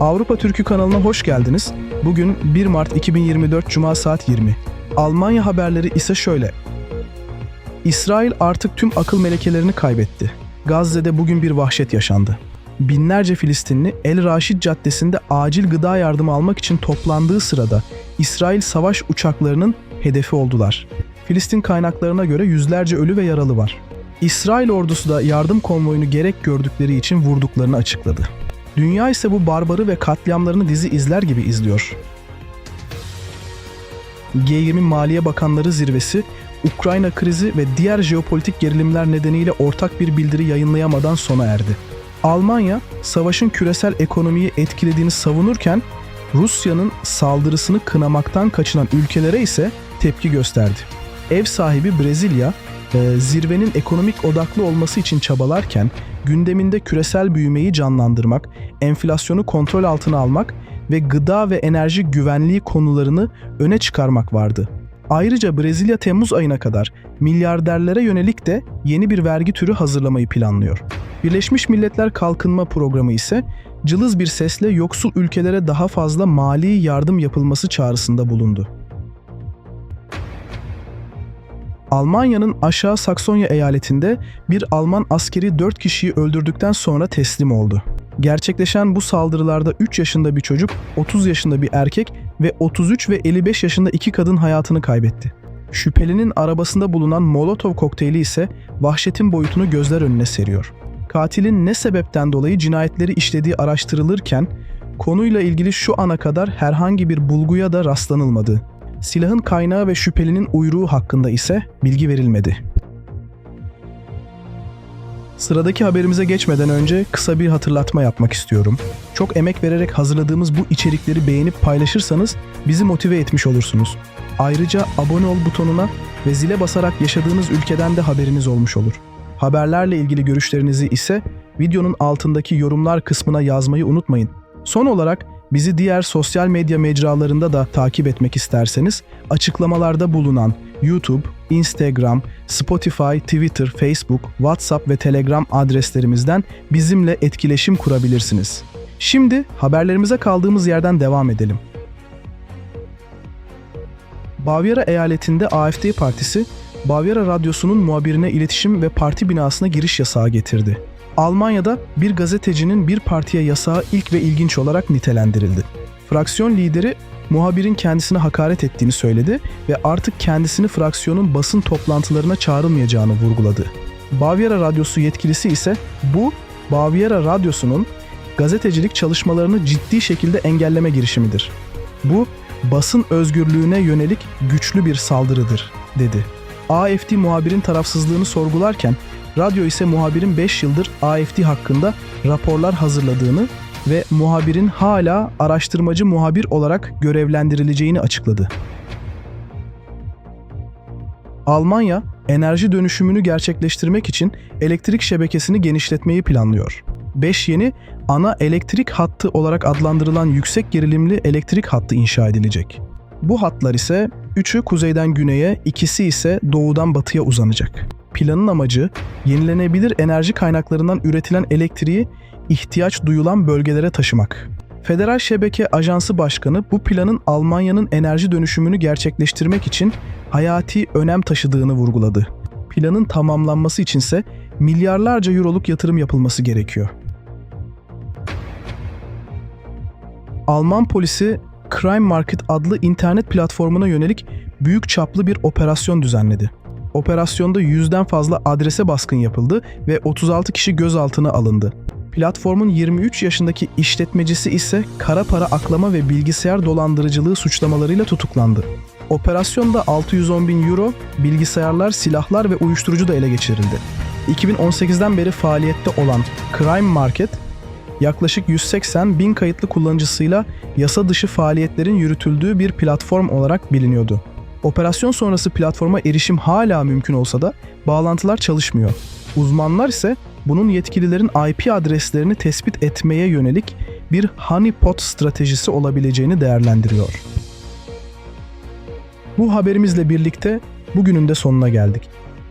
Avrupa Türkü kanalına hoş geldiniz. Bugün 1 Mart 2024 Cuma saat 20. Almanya haberleri ise şöyle. İsrail artık tüm akıl melekelerini kaybetti. Gazze'de bugün bir vahşet yaşandı. Binlerce Filistinli El Raşid Caddesi'nde acil gıda yardımı almak için toplandığı sırada İsrail savaş uçaklarının hedefi oldular. Filistin kaynaklarına göre yüzlerce ölü ve yaralı var. İsrail ordusu da yardım konvoyunu gerek gördükleri için vurduklarını açıkladı. Dünya ise bu barbarı ve katliamlarını dizi izler gibi izliyor. G20 Maliye Bakanları Zirvesi, Ukrayna krizi ve diğer jeopolitik gerilimler nedeniyle ortak bir bildiri yayınlayamadan sona erdi. Almanya, savaşın küresel ekonomiyi etkilediğini savunurken, Rusya'nın saldırısını kınamaktan kaçınan ülkelere ise tepki gösterdi. Ev sahibi Brezilya, e, zirvenin ekonomik odaklı olması için çabalarken gündeminde küresel büyümeyi canlandırmak, enflasyonu kontrol altına almak ve gıda ve enerji güvenliği konularını öne çıkarmak vardı. Ayrıca Brezilya Temmuz ayına kadar milyarderlere yönelik de yeni bir vergi türü hazırlamayı planlıyor. Birleşmiş Milletler Kalkınma Programı ise cılız bir sesle yoksul ülkelere daha fazla mali yardım yapılması çağrısında bulundu. Almanya'nın Aşağı Saksonya eyaletinde bir Alman askeri 4 kişiyi öldürdükten sonra teslim oldu. Gerçekleşen bu saldırılarda 3 yaşında bir çocuk, 30 yaşında bir erkek ve 33 ve 55 yaşında iki kadın hayatını kaybetti. Şüphelinin arabasında bulunan Molotov kokteyli ise vahşetin boyutunu gözler önüne seriyor. Katilin ne sebepten dolayı cinayetleri işlediği araştırılırken konuyla ilgili şu ana kadar herhangi bir bulguya da rastlanılmadı. Silahın kaynağı ve şüphelinin uyruğu hakkında ise bilgi verilmedi. Sıradaki haberimize geçmeden önce kısa bir hatırlatma yapmak istiyorum. Çok emek vererek hazırladığımız bu içerikleri beğenip paylaşırsanız bizi motive etmiş olursunuz. Ayrıca abone ol butonuna ve zile basarak yaşadığınız ülkeden de haberiniz olmuş olur. Haberlerle ilgili görüşlerinizi ise videonun altındaki yorumlar kısmına yazmayı unutmayın. Son olarak bizi diğer sosyal medya mecralarında da takip etmek isterseniz açıklamalarda bulunan YouTube, Instagram, Spotify, Twitter, Facebook, WhatsApp ve Telegram adreslerimizden bizimle etkileşim kurabilirsiniz. Şimdi haberlerimize kaldığımız yerden devam edelim. Bavyera eyaletinde AfD partisi, Bavyera Radyosu'nun muhabirine iletişim ve parti binasına giriş yasağı getirdi. Almanya'da bir gazetecinin bir partiye yasağı ilk ve ilginç olarak nitelendirildi. Fraksiyon lideri muhabirin kendisine hakaret ettiğini söyledi ve artık kendisini fraksiyonun basın toplantılarına çağrılmayacağını vurguladı. Bavyera Radyosu yetkilisi ise bu Bavyera Radyosu'nun gazetecilik çalışmalarını ciddi şekilde engelleme girişimidir. Bu basın özgürlüğüne yönelik güçlü bir saldırıdır, dedi. AFD muhabirin tarafsızlığını sorgularken radyo ise muhabirin 5 yıldır AFD hakkında raporlar hazırladığını ve muhabirin hala araştırmacı muhabir olarak görevlendirileceğini açıkladı. Almanya, enerji dönüşümünü gerçekleştirmek için elektrik şebekesini genişletmeyi planlıyor. 5 yeni ana elektrik hattı olarak adlandırılan yüksek gerilimli elektrik hattı inşa edilecek. Bu hatlar ise 3'ü kuzeyden güneye, ikisi ise doğudan batıya uzanacak. Planın amacı yenilenebilir enerji kaynaklarından üretilen elektriği ihtiyaç duyulan bölgelere taşımak. Federal Şebeke Ajansı Başkanı bu planın Almanya'nın enerji dönüşümünü gerçekleştirmek için hayati önem taşıdığını vurguladı. Planın tamamlanması içinse milyarlarca euroluk yatırım yapılması gerekiyor. Alman polisi Crime Market adlı internet platformuna yönelik büyük çaplı bir operasyon düzenledi. Operasyonda yüzden fazla adrese baskın yapıldı ve 36 kişi gözaltına alındı. Platformun 23 yaşındaki işletmecisi ise kara para aklama ve bilgisayar dolandırıcılığı suçlamalarıyla tutuklandı. Operasyonda 610 bin euro, bilgisayarlar, silahlar ve uyuşturucu da ele geçirildi. 2018'den beri faaliyette olan Crime Market, yaklaşık 180 bin kayıtlı kullanıcısıyla yasa dışı faaliyetlerin yürütüldüğü bir platform olarak biliniyordu. Operasyon sonrası platforma erişim hala mümkün olsa da bağlantılar çalışmıyor. Uzmanlar ise bunun yetkililerin IP adreslerini tespit etmeye yönelik bir honeypot stratejisi olabileceğini değerlendiriyor. Bu haberimizle birlikte bugünün de sonuna geldik.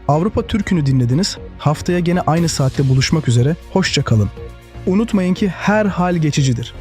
Avrupa Türk'ünü dinlediniz. Haftaya gene aynı saatte buluşmak üzere. Hoşça kalın. Unutmayın ki her hal geçicidir.